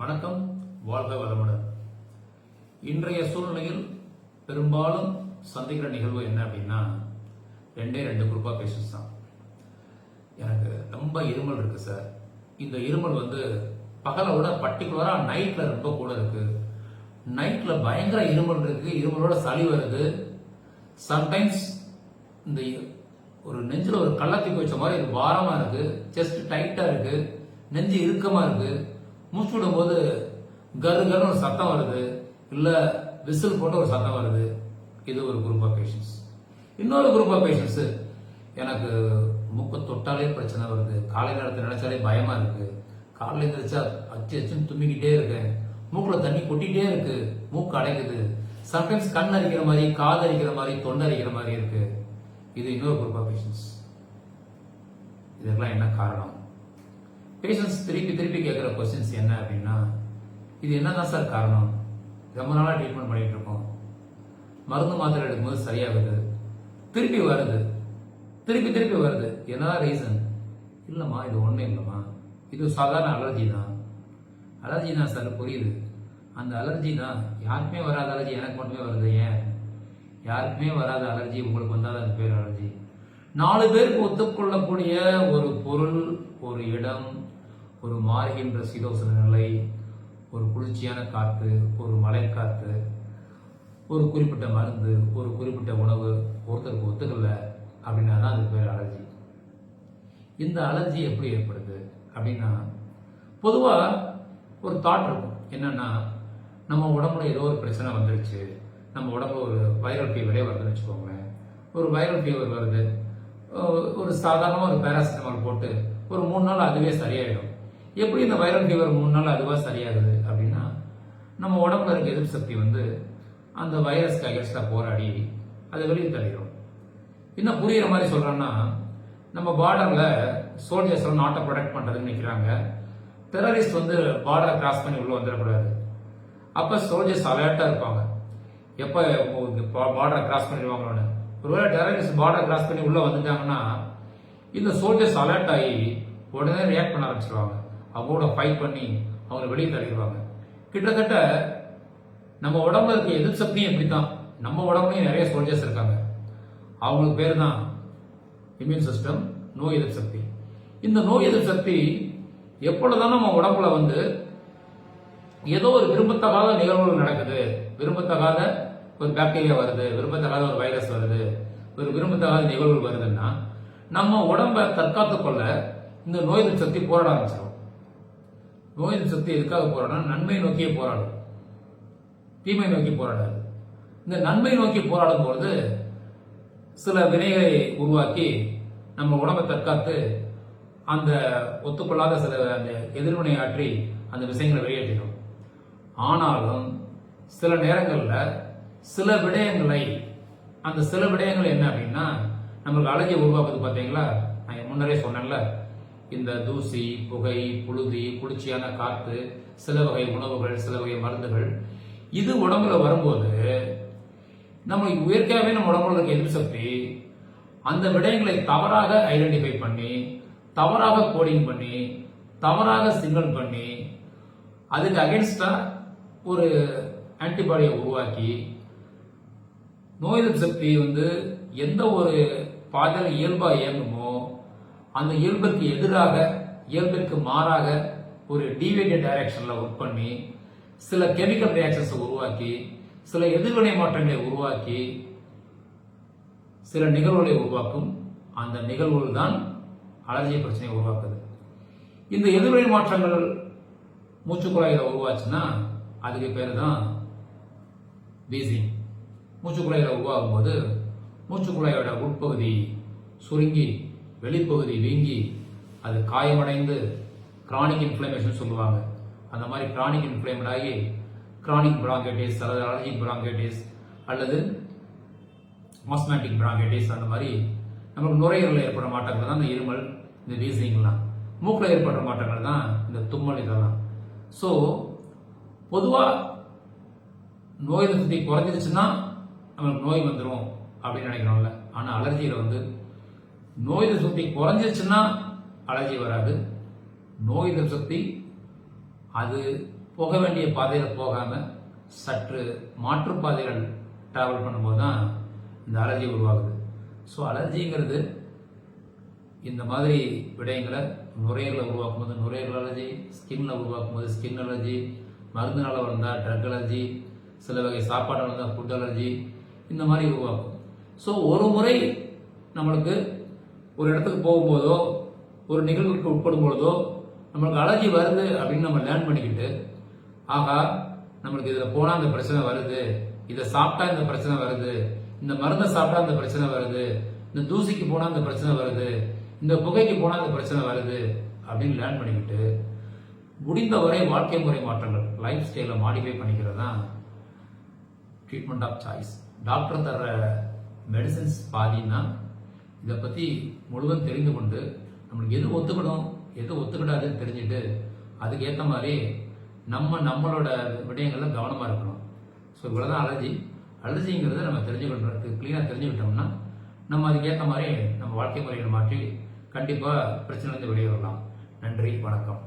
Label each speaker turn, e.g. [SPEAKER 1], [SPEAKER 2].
[SPEAKER 1] வணக்கம் வாழ்க வளமுடன். இன்றைய சூழ்நிலையில் பெரும்பாலும் சந்திக்கிற நிகழ்வு என்ன அப்படின்னா ரெண்டே ரெண்டு குரூப்பாக பேஷன்ஸ் தான். எனக்கு ரொம்ப இருமல் இருக்கு சார் இந்த இருமல் வந்து பகலை விட பர்டிகுலராக நைட்டில் ரொம்ப கூட இருக்கு. நைட்டில் பயங்கர இருமல் இருக்கு இருமலோட சளி வருது. சம்டைம்ஸ் இந்த ஒரு நெஞ்சில் ஒரு கள்ளத்தி வச்ச மாதிரி ஒரு பாரமா இருக்கு செஸ்ட் டைட்டாக இருக்கு நெஞ்சு இறுக்கமாக இருக்குது மூச்சு விடும்போது கரு கருன்னு ஒரு சத்தம் வருது இல்லை விசில் போட்டு ஒரு சத்தம் வருது. இது ஒரு குரூப் ஆஃப் பேஷண்ட்ஸ் இன்னொரு குரூப் ஆஃப் பேஷண்ட்ஸ் எனக்கு மூக்கை தொட்டாலே பிரச்சனை வருது. காலை நேரத்தை நினைச்சாலே பயமா இருக்கு. காலையில் எழுந்திரிச்சா அச்சு அச்சுன்னு தும்மிக்கிட்டே இருக்கேன். மூக்கில் தண்ணி கொட்டிகிட்டே இருக்கு. மூக்கு அடைக்குது. சம்டைம்ஸ் கண் அரிக்கிற மாதிரி காது அரிக்கிற மாதிரி தொண்டை அரிக்கிற மாதிரி இருக்கு. இது இன்னொரு குரூப் ஆஃப் பேஷன்ஸ் இதெல்லாம் என்ன காரணம்? பேஷண்ட்ஸ் திருப்பி திருப்பி கேட்குற கொஸ்டின்ஸ் என்ன அப்படின்னா இது என்னதான் சார் காரணம்? ரொம்ப நாளாக ட்ரீட்மெண்ட் பண்ணிட்டு இருக்கோம். மருந்து மாத்திரை எடுக்கும்போது சரியாகுது. திருப்பி வருது. திருப்பி திருப்பி வருது. என்னதான் ரீசன் இல்லைம்மா இது ஒன்றும் இல்லைம்மா. இது சாதாரண அலர்ஜி தான். அலர்ஜி தான் சார் புரியுது. அந்த அலர்ஜி தான். யாருக்குமே வராத அலர்ஜி எனக்கு மட்டுமே வருது ஏன்? யாருக்குமே வராத அலர்ஜி உங்களுக்கு வந்தால் அது பேர் அலர்ஜி நாலு பேருக்கு ஒத்துக்கொள்ளக்கூடிய ஒரு பொருள் ஒரு இடம் ஒரு மாறுகின்ற சீதோசன நிலை ஒரு குளிர்ச்சியான காற்று ஒரு மழைக்காற்று ஒரு குறிப்பிட்ட மருந்து ஒரு குறிப்பிட்ட உணவு ஒருத்தருக்கு ஒத்துக்கல அப்படின்னா தான் அது பேர் அலர்ஜி. இந்த அலர்ஜி எப்படி ஏற்படுது அப்படின்னா பொதுவாக ஒரு தாட் இருக்கும். என்னன்னா நம்ம உடம்புல ஏதோ ஒரு பிரச்சனை வந்துருச்சு. நம்ம உடம்புல ஒரு வைரல் ஃபீவரே வருதுன்னு வச்சுக்கோங்களேன். ஒரு வைரல் ஃபீவர் வருது. ஒரு- ஒரு சாதாரணமாக ஒரு பேராசிட்டமால் போட்டு ஒரு மூணு நாள் அதுவே சரியாயிடும். எப்படி இந்த வைரல் ஃபீவர் மூணு நாள் அதுவாக சரியாகுது அப்படின்னா நம்ம உடம்புல இருக்க எதிர்ப்பு சக்தி வந்து அந்த வைரஸ்க்கு அகேன்ஸ்டாக போராடி அதை வெளியே தள்ளிடும் இன்னும் புரிகிற மாதிரி சொல்கிறோன்னா நம்ம பார்டரில் சோல்ஜர்ஸ் எல்லாம் நாட்டை ப்ரொடெக்ட் பண்ணுறதுன்னு நினைக்கிறாங்க. டெரரிஸ்ட் வந்து பார்டரை கிராஸ் பண்ணி உள்ளே வந்துடக்கூடாது. அப்போ சோல்ஜர்ஸ் அலர்ட்டாக இருப்பாங்க. எப்போ பார்டரை கிராஸ் பண்ணிடுவாங்களோன்னு. ஒருவேளை டெரரிஸ்ட் பார்டர் கிராஸ் பண்ணி உள்ளே வந்துட்டாங்கன்னா இந்த சோல்ஜர்ஸ் அலர்ட் ஆகி உடனே ரியாக்ட் பண்ண ஆரம்பிச்சிருவாங்க. அவங்களோட ஃபைட் பண்ணி அவங்களை வெளியே தள்ளிடுவாங்க. கிட்டத்தட்ட நம்ம உடம்புல இருக்க எதிர் சக்தியும் தான் நம்ம உடம்புலையும் நிறைய சோல்ஜர்ஸ் இருக்காங்க. அவங்களுக்கு பேர் தான் இம்யூன் சிஸ்டம் நோய் எதிர் சக்தி. இந்த நோய் எதிர் சக்தி எப்பொழுதான நம்ம உடம்புல வந்து ஏதோ ஒரு விரும்பத்தகாத நிகழ்வுகள் நடக்குது. விரும்பத்தகாத ஒரு பாக்டீரியா வருது விரும்பத்தகாத ஒரு வைரஸ் வருது ஒரு விரும்பத்தகாத நிகழ்வுகள் வருதுன்னா நம்ம உடம்பை தற்காத்துக்கொள்ள இந்த நோய் எதிர்ப்பு சக்தி போராட ஆரம்பிச்சிடும் நோயின் சக்தி எதுக்காக போராடணும் நன்மை நோக்கியே போராடும். தீமை நோக்கி போராடாது. இந்த நன்மை நோக்கி போராடும் பொழுது சில வினைகளை உருவாக்கி நம்ம உடம்பை தற்காத்து அந்த ஒத்துக்கொள்ளாத சில அந்த எதிர்வினை ஆற்றி அந்த விஷயங்களை வெளியேற்றிடும். ஆனாலும் சில நேரங்களில் சில விடயங்களை அந்த சில விடயங்கள் என்ன அப்படின்னா நம்மளுக்கு அழகிய உருவாக்குது பார்த்தீங்களா நான் முன்னரே சொன்னேன்ல இந்த தூசி புகை புழுதி குளிர்ச்சியான காற்று சில வகை உணவுகள் சில வகை மருந்துகள் இது உடம்புல வரும்போது நம்ம இயற்கையாகவே நம்ம உடம்புல இருக்க எதிர்ப்பு சக்தி அந்த விடயங்களை தவறாக ஐடென்டிஃபை பண்ணி தவறாக கோடிங் பண்ணி தவறாக சிக்னல் பண்ணி அதுக்கு அகேன்ஸ்டா ஒரு ஆன்டிபாடியை உருவாக்கி நோய் எதிர்ப்பு சக்தி வந்து எந்த ஒரு பாதையில் இயல்பாக இயங்குமோ அந்த இயல்புக்கு எதிராக இயல்பிற்கு மாறாக ஒரு டிவேட்டட் டைரக்ஷன்ல ஒர்க் பண்ணி சில கெமிக்கல் ரியாக்ஷன்ஸ் உருவாக்கி சில எதிர்வினை மாற்றங்களை உருவாக்கி சில நிகழ்வுகளை உருவாக்கும் அந்த நிகழ்வுகள் தான் அலர்ஜி பிரச்சனையை உருவாக்குது. இந்த எதிர்வினை மாற்றங்கள் மூச்சுக்குழாயில் உருவாச்சுன்னா அதுக்கு பேர் தான் வீசிங் மூச்சுக்குழாயில் உருவாகும் போது மூச்சுக்குழாயோட உட்பகுதி சுருங்கி வெளிப்பகுதி வீங்கி அது காயமடைந்து கிரானிக் இன்ஃப்ளமேஷன் சொல்லுவாங்க. அந்த மாதிரி கிரானிக் இன்ஃப்ளேமட் ஆகி கிரானிக் பிராங்கைட்டிஸ் அல்லது அலர்ஜிக் பிராங்கைட்டிஸ் அல்லது ஆஸ்மேட்டிக் பிராங்கைட்டிஸ் அந்த மாதிரி நமக்கு நுரையீரலில் ஏற்படுற மாற்றங்கள் தான் இந்த இருமல் இந்த வீசிங்லாம் மூக்கில் ஏற்படுற மாற்றங்கள் தான் இந்த தும்மல் இதெல்லாம். ஸோ பொதுவாக நோய் எதிர்ப்பு சக்தி குறைஞ்சிருச்சுன்னா நமக்கு நோய் வந்துடும் அப்படின்னு நினைக்கிறோம்ல. ஆனால் அலர்ஜியில் வந்து நோய் எதிர்ப்பு சக்தி குறைஞ்சிருச்சுன்னா அலர்ஜி வராது. நோய் எதிர்ப்பு சக்தி அது போக வேண்டிய பாதையில் போகாமல் சற்று மாற்று பாதைகள் ட்ராவல் பண்ணும்போது தான் இந்த அலர்ஜி உருவாகுது. ஸோ அலர்ஜிங்கிறது இந்த மாதிரி விடயங்களை நுரையீரலை உருவாக்கும் போது நுரையீரல் அலர்ஜி ஸ்கின்ல உருவாக்கும் போது ஸ்கின் அலர்ஜி மருந்துனால வந்தால் ட்ரக் அலர்ஜி சில வகை சாப்பாடு வந்தால் ஃபுட் அலர்ஜி இந்த மாதிரி உருவாக்கும். ஸோ ஒரு முறை நம்மளுக்கு ஒரு இடத்துக்கு போகும்போதோ ஒரு நிகழ்வுக்கு உட்படும் பொழுதோ நம்மளுக்கு அலர்ஜி வருது அப்படின்னு நம்ம லேர்ன் பண்ணிக்கிட்டு ஆகா நம்மளுக்கு இதில் போனால் இந்த பிரச்சனை வருது இதை சாப்பிட்டா இந்த பிரச்சனை வருது இந்த மருந்தை சாப்பிட்டா இந்த பிரச்சனை வருது இந்த தூசிக்கு போனால் இந்த பிரச்சனை வருது இந்த புகைக்கு போனால் இந்த பிரச்சனை வருது அப்படின்னு லேர்ன் பண்ணிக்கிட்டு முடிந்தவரை வாழ்க்கை முறை மாற்றங்கள் லைஃப் ஸ்டைலை மாடிஃபை பண்ணிக்கிறது தான் ட்ரீட்மெண்ட் ஆஃப் சாய்ஸ் டாக்டர் தர்ற மெடிசன்ஸ் பாதின்னா இதை பற்றி முழுவதும் தெரிந்து கொண்டு நம்மளுக்கு எது ஒத்துக்கணும் எது ஒத்துக்கிடாதுன்னு தெரிஞ்சுட்டு அதுக்கேற்ற மாதிரி நம்ம நம்மளோட விடயங்களில் கவனமாக இருக்கணும். ஸோ இவ்வளோதான் அலர்ஜி அலர்ஜிங்கிறத நம்ம தெரிஞ்சுக்கிட்டு க்ளீனாக தெரிஞ்சுக்கிட்டோம்னா நம்ம அதுக்கேற்ற மாதிரி நம்ம வாழ்க்கை முறைகளை மாற்றி கண்டிப்பாக பிரச்சனைலேருந்து வெளியே வரலாம். நன்றி வணக்கம்.